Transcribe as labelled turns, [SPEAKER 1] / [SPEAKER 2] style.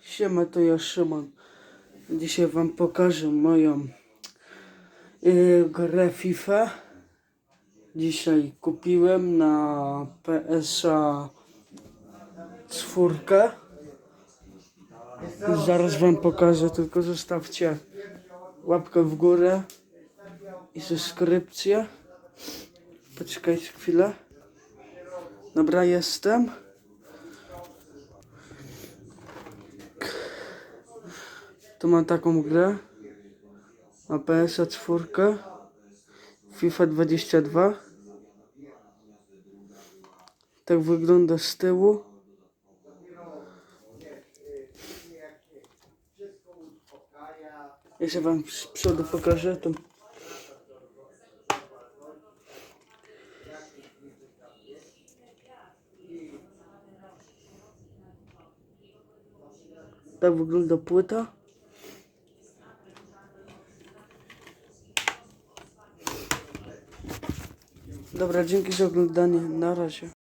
[SPEAKER 1] Siema, to ja Szymon. Dzisiaj wam pokażę moją yy, grę FIFA. Dzisiaj kupiłem na PSA czwórkę. Zaraz wam pokażę, tylko zostawcie łapkę w górę i subskrypcję. Poczekajcie chwilę. Dobra, jestem. Tu mam taką grę. Na PS 4. FIFA 22. Tak wygląda z tyłu. Jeszcze wam z przodu pokażę. To... Tak wygląda płyta. Dobra, dzięki za oglądanie. Na razie.